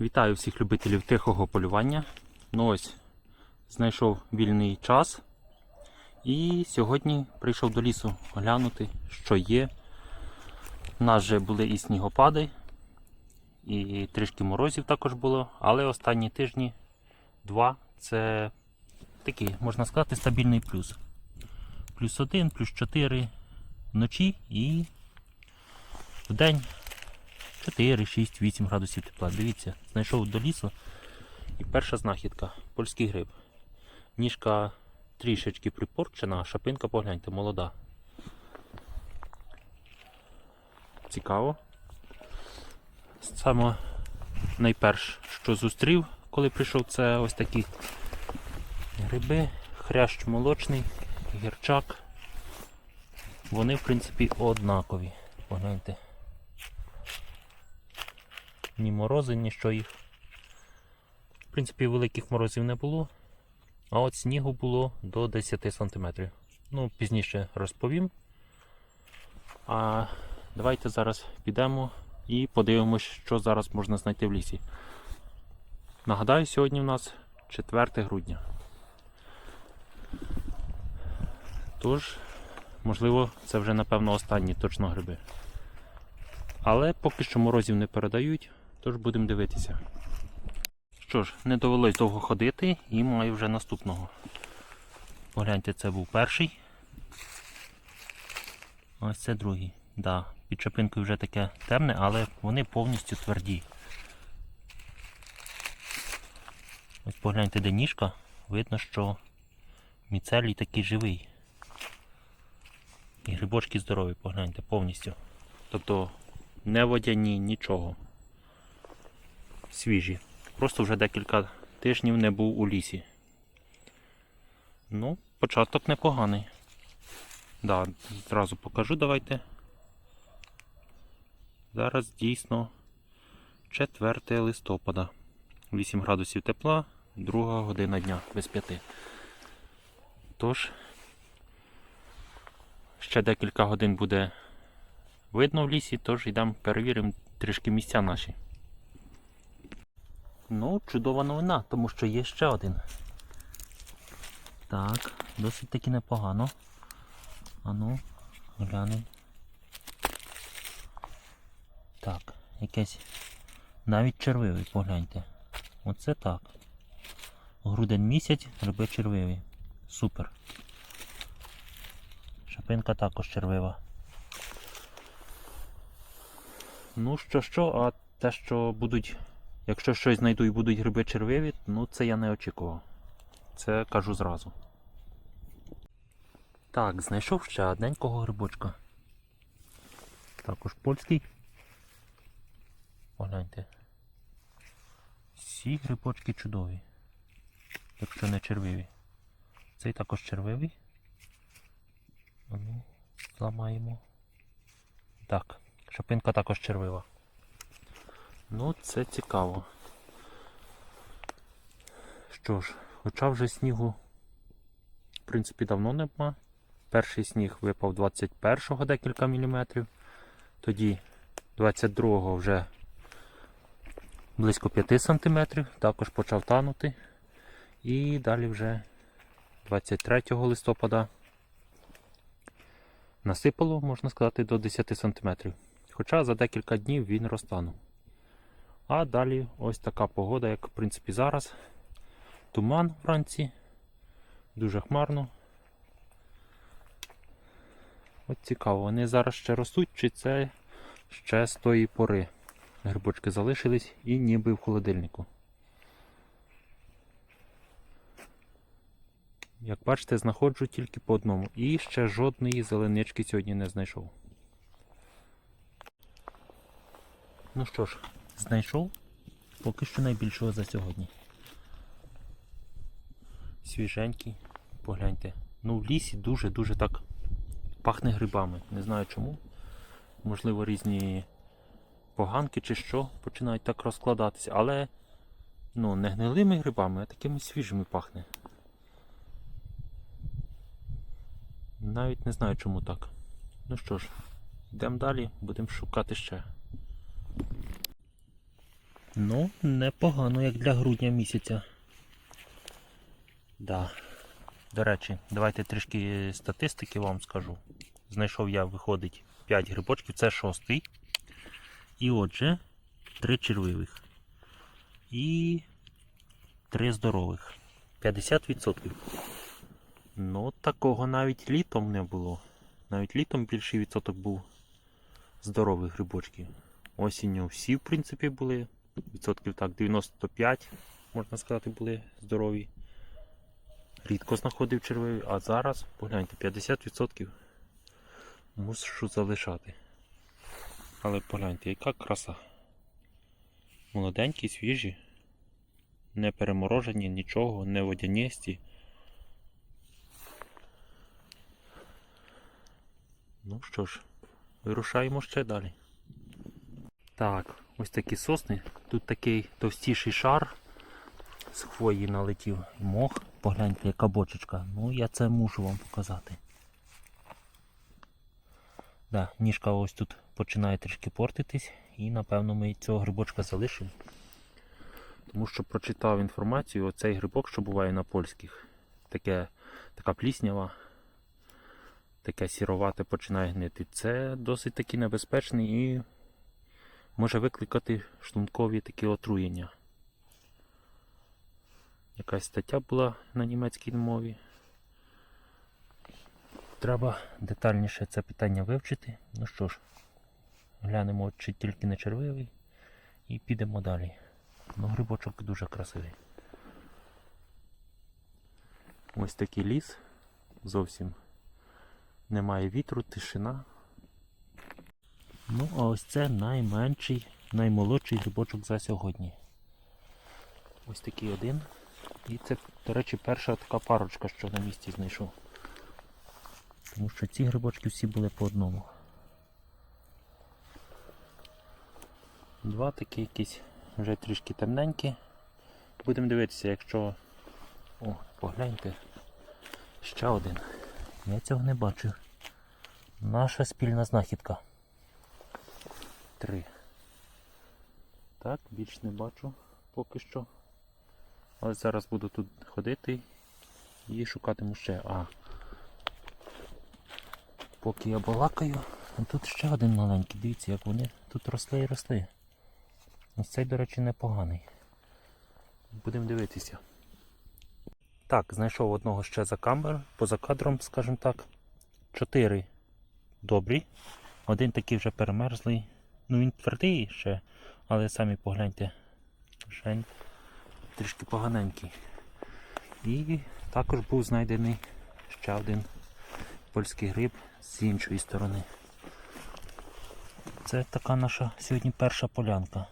Вітаю всіх любителів тихого полювання. Ну ось, знайшов вільний час. І сьогодні прийшов до лісу глянути, що є. У нас вже були і снігопади, і трішки морозів також було, але останні тижні два це такий, можна сказати, стабільний плюс. Плюс один, плюс 4 вночі і в день 4, 6, 8 градусів тепла. Дивіться, знайшов до лісу. І перша знахідка польський гриб. Ніжка трішечки припорчена, а шапинка, погляньте, молода. Цікаво. Саме найперше, що зустрів, коли прийшов, це ось такі гриби, хрящ молочний, гірчак. Вони, в принципі, однакові. Погляньте. Ні морози, ні що їх. В принципі, великих морозів не було. А от снігу було до 10 см. Ну, пізніше розповім. А давайте зараз підемо і подивимось, що зараз можна знайти в лісі. Нагадаю, сьогодні у нас 4 грудня. Тож, можливо, це вже напевно останні точно гриби. Але поки що морозів не передають, тож будемо дивитися. Що ж, не довелось довго ходити і маю вже наступного. Погляньте, це був перший. Ось це другий. Да, під шапинкою вже таке темне, але вони повністю тверді. Ось погляньте, де ніжка, видно, що міцелій такий живий. І грибочки здорові, погляньте, повністю. Тобто не водяні, нічого. Свіжі. Просто вже декілька тижнів не був у лісі. Ну, початок непоганий. Да, зразу покажу давайте. Зараз дійсно 4 листопада. 8 градусів тепла, друга година дня без 5. Тож, ще декілька годин буде видно в лісі, тож йдемо перевіримо трішки місця наші. Ну, чудова новина, тому що є ще один. Так, досить таки непогано. Ану, глянемо. Так, якесь навіть червивий, погляньте. Оце так. Грудень місяць, гриби червиві. Супер. Шапинка також червива. Ну що що, а те, що будуть, якщо щось знайду і будуть гриби червиві, ну це я не очікував. Це кажу зразу. Так, знайшов ще одненького грибочка. Також польський. Погляньте. Всі грибочки чудові. Якщо не червиві. Цей також червивий. Ну, зламаємо. Так, шапинка також червива. Ну, це цікаво. Що ж, хоча вже снігу, в принципі, давно нема. Перший сніг випав 21-го декілька міліметрів. Тоді 22-го вже близько 5 сантиметрів, також почав танути. І далі вже 23 листопада насипало, можна сказати, до 10 сантиметрів. Хоча за декілька днів він розтанув. А далі ось така погода, як в принципі зараз. Туман вранці, дуже хмарно. От цікаво, вони зараз ще ростуть, чи це ще з тої пори. Грибочки залишились і ніби в холодильнику. Як бачите, знаходжу тільки по одному. І ще жодної зеленички сьогодні не знайшов. Ну що ж, знайшов поки що найбільшого за сьогодні. Свіженький, погляньте. Ну в лісі дуже-дуже так пахне грибами. Не знаю чому. Можливо, різні поганки чи що починають так розкладатися, але ну, не гнилими грибами, а такими свіжими пахне. Навіть не знаю чому так. Ну що ж, йдемо далі, будемо шукати ще. Ну, непогано, як для грудня місяця. Да. До речі, давайте трішки статистики вам скажу. Знайшов я, виходить, 5 грибочків, це шостий. І отже, 3 червивих. І 3 здорових. 50%. Ну, такого навіть літом не було. Навіть літом більший відсоток був здорових грибочків. Осінню всі, в принципі, були. Відсотків так, 95, можна сказати, були здорові. Рідко знаходив червиві, а зараз, погляньте, 50% мушу залишати. Але погляньте, яка краса. Молоденькі, свіжі, не переморожені, нічого, не водяністі. Ну що ж, вирушаємо ще далі. Так, ось такі сосни. Тут такий товстіший шар з хвої налетів мох. Погляньте, яка бочечка. Ну, я це мушу вам показати. Да, ніжка ось тут починає трішки портитись, і напевно ми цього грибочка залишимо. Тому що прочитав інформацію, оцей грибок, що буває на польських, таке, така пліснява, таке сіровате починає гнити. Це досить таки небезпечний і може викликати шлункові такі отруєння. Якась стаття була на німецькій мові. Треба детальніше це питання вивчити. Ну що ж, глянемо, чи тільки не червивий, і підемо далі. Ну, грибочок дуже красивий. Ось такий ліс. Зовсім немає вітру, тишина. Ну, а ось це найменший, наймолодший грибочок за сьогодні. Ось такий один. І це, до речі, перша така парочка, що на місці знайшов. Тому що ці грибочки всі були по одному. Два такі якісь вже трішки темненькі. Будемо дивитися, якщо... О, погляньте. Ще один. Я цього не бачив. Наша спільна знахідка. Три. Так, більш не бачу поки що. Але зараз буду тут ходити і шукатиму ще. А. Поки я балакаю, тут ще один маленький, дивіться, як вони тут росли і росли. Ось цей, до речі, непоганий. Будемо дивитися. Так, знайшов одного ще за камер, поза кадром, скажімо так. Чотири добрі. Один такий вже перемерзлий. Ну він твердий ще, але самі погляньте. Ще трішки поганенький. І також був знайдений ще один польський гриб з іншої сторони. Це така наша сьогодні перша полянка.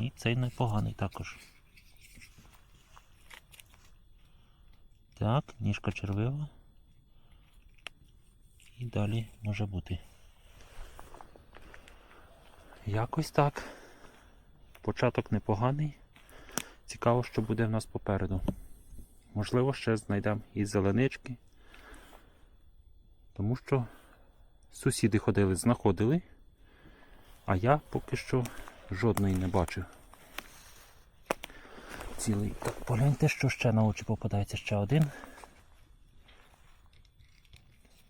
І цей непоганий також. Так, ніжка червива. І далі може бути. Якось так. Початок непоганий. Цікаво, що буде в нас попереду. Можливо, ще знайдемо і зеленички. Тому що сусіди ходили, знаходили, а я поки що жодної не бачив. Цілий. Так, погляньте, що ще на очі попадається ще один.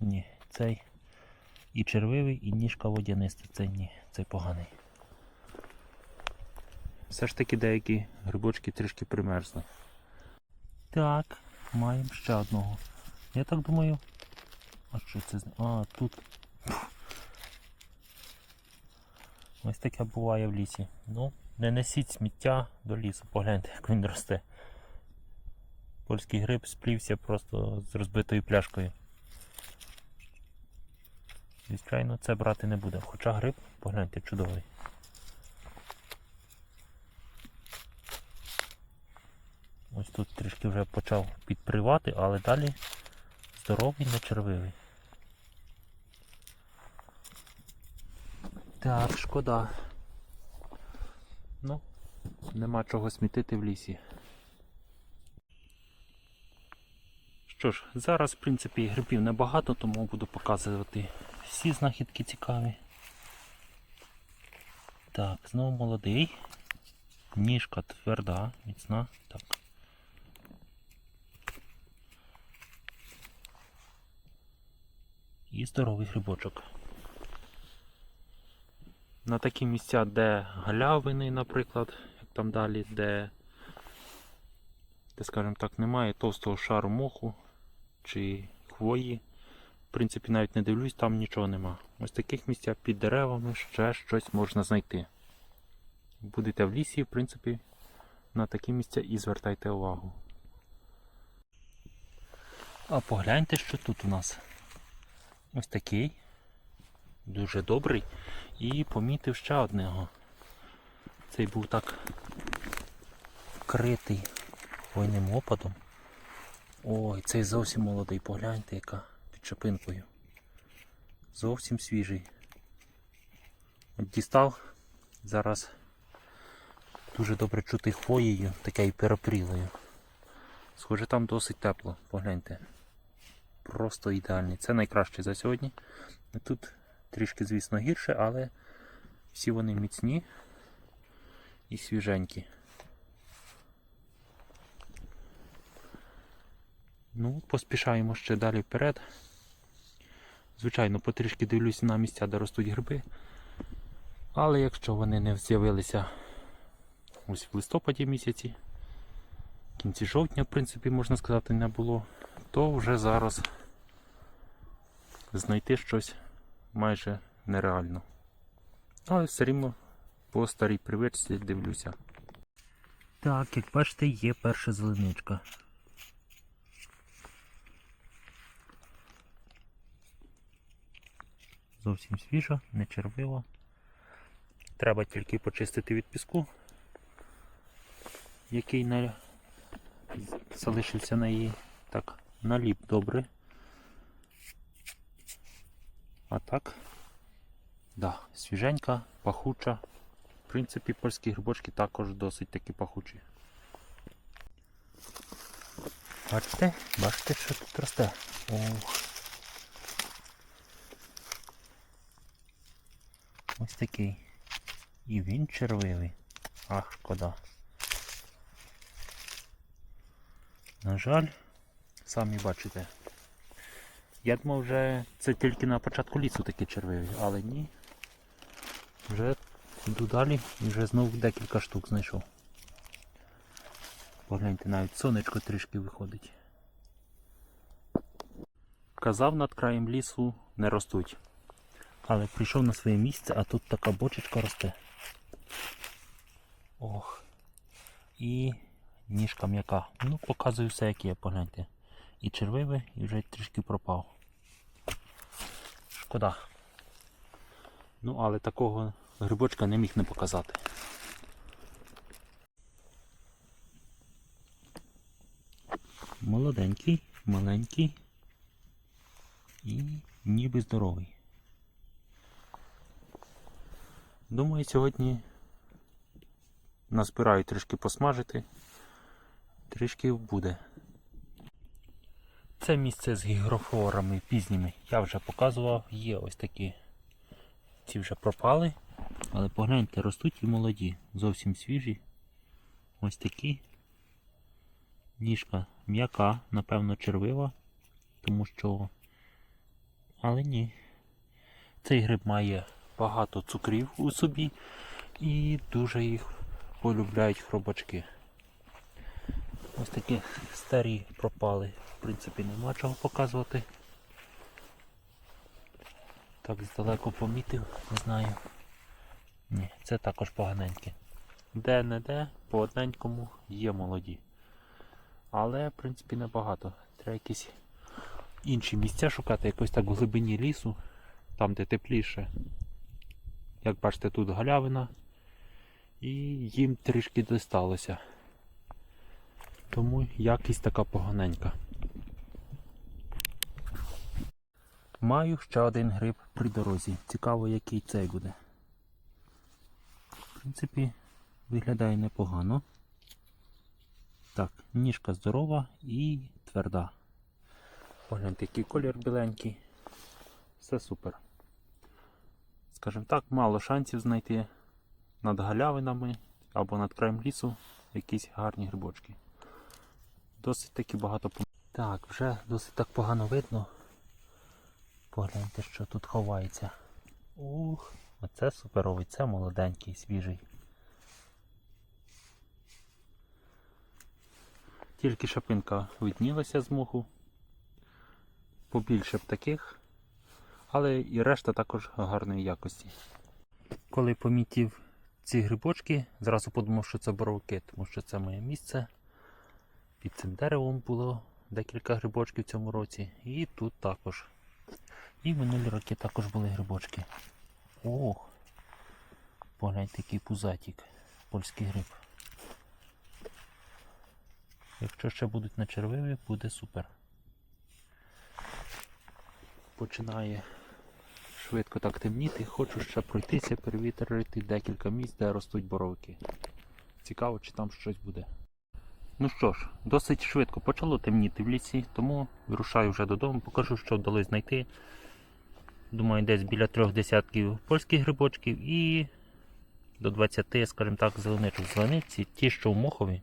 Ні, цей і червивий, і ніжка водяниста. Це ні, цей поганий. Все ж таки деякі грибочки трішки примерзли. Так, маємо ще одного. Я так думаю. А що це? з- А, тут. Ось таке буває в лісі. Ну, не несіть сміття до лісу, погляньте, як він росте. Польський гриб сплівся просто з розбитою пляшкою. Звичайно, це брати не буде. Хоча гриб, погляньте, чудовий. Ось тут трішки вже почав підпривати, але далі здоровий, не червивий. Так, шкода. Ну, нема чого смітити в лісі. Що ж, зараз, в принципі, грибів небагато, тому буду показувати всі знахідки цікаві. Так, знову молодий. Ніжка тверда, міцна. Так. І здоровий грибочок. На такі місця, де галявини, наприклад, як там далі, де, де скажімо так, немає товстого шару моху чи хвої. В принципі, навіть не дивлюсь, там нічого нема. Ось таких місцях під деревами ще щось можна знайти. Будете в лісі, в принципі, на такі місця і звертайте увагу. А погляньте, що тут у нас. Ось такий. Дуже добрий. І помітив ще одного. Цей був так вкритий хвойним опадом. Ой, цей зовсім молодий, погляньте, яка під чапинкою. Зовсім свіжий. Дістав, зараз дуже добре чути хвоєю, такою перепрілою. Схоже, там досить тепло, погляньте. Просто ідеальний. Це найкраще за сьогодні. Тут трішки, звісно, гірше, але всі вони міцні і свіженькі. Ну, поспішаємо ще далі вперед. Звичайно, потрішки дивлюся на місця, де ростуть гриби. Але якщо вони не з'явилися ось в листопаді місяці, в кінці жовтня, в принципі, можна сказати, не було, то вже зараз знайти щось майже нереально. Але все рівно по старій привичці дивлюся. Так, як бачите, є перша зеленичка. Зовсім свіжа, не червива. Треба тільки почистити від піску, який на... залишився на її. Так, наліп добре. А так, да, свіженька, пахуча. В принципі, польські грибочки також досить таки пахучі. Бачите, бачите, що тут росте. Ох. Ось такий. І він червивий. Ах, шкода. На жаль, самі бачите. Я думав, вже це тільки на початку лісу такі червиві, але ні. Вже йду далі і вже знову декілька штук знайшов. Погляньте, навіть сонечко трішки виходить. Казав над краєм лісу не ростуть. Але прийшов на своє місце, а тут така бочечка росте. Ох. І ніжка м'яка. Ну, показую все, як є, погляньте. І червивий, і вже трішки пропав. Шкода. Ну, але такого грибочка не міг не показати. Молоденький, маленький і ніби здоровий. Думаю, сьогодні назбираю трішки посмажити, трішки буде. Це місце з гігрофорами пізніми я вже показував, є ось такі. Ці вже пропали, але погляньте, ростуть і молоді, зовсім свіжі. Ось такі. Ніжка м'яка, напевно, червива, тому що. Але ні. Цей гриб має багато цукрів у собі і дуже їх полюбляють хробачки. Ось такі старі пропали, в принципі, нема чого показувати. Так здалеку помітив, не знаю. Ні, це також поганеньке. Де-не-де, по одненькому є молоді. Але, в принципі, небагато. Треба якісь інші місця шукати, якось так в глибині лісу, там де тепліше. Як бачите, тут галявина. І їм трішки досталося. Тому якість така поганенька. Маю ще один гриб при дорозі. Цікаво, який цей буде. В принципі, виглядає непогано. Так, ніжка здорова і тверда. Погляньте, який колір біленький. Все супер. Скажімо так, мало шансів знайти над галявинами або над краєм лісу якісь гарні грибочки. Досить таки багато Так, вже досить так погано видно. Погляньте, що тут ховається. Ух, оце суперовий, це молоденький, свіжий. Тільки шапинка виднілася з моху. Побільше б таких, але і решта також гарної якості. Коли помітив ці грибочки, зразу подумав, що це боровики, тому що це моє місце. Під цим деревом було декілька грибочків в цьому році. І тут також. І минулі роки також були грибочки. Ох! Погляньте, який пузатік. Польський гриб. Якщо ще будуть на червиві, буде супер. Починає швидко так темніти. Хочу ще пройтися, перевітрити декілька місць, де ростуть боровики. Цікаво, чи там щось буде. Ну що ж, досить швидко почало темніти в лісі, тому вирушаю вже додому, покажу, що вдалося знайти. Думаю, десь біля трьох десятків польських грибочків і до 20, скажімо так, зеленичок. Зелениці, ті, що в мохові,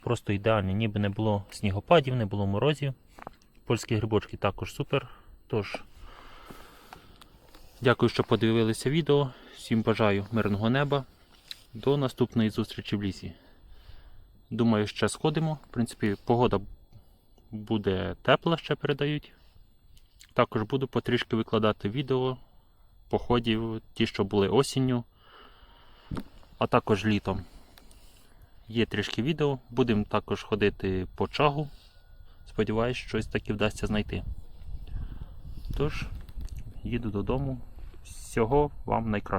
просто ідеальні, ніби не було снігопадів, не було морозів. Польські грибочки також супер. Тож, дякую, що подивилися відео. Всім бажаю мирного неба. До наступної зустрічі в лісі. Думаю, ще сходимо. В принципі, погода буде тепла, ще передають. Також буду потрішки викладати відео походів, ті, що були осінню, а також літом. Є трішки відео. Будемо також ходити по чагу. Сподіваюсь, щось таки вдасться знайти. Тож, їду додому. Всього вам найкраще.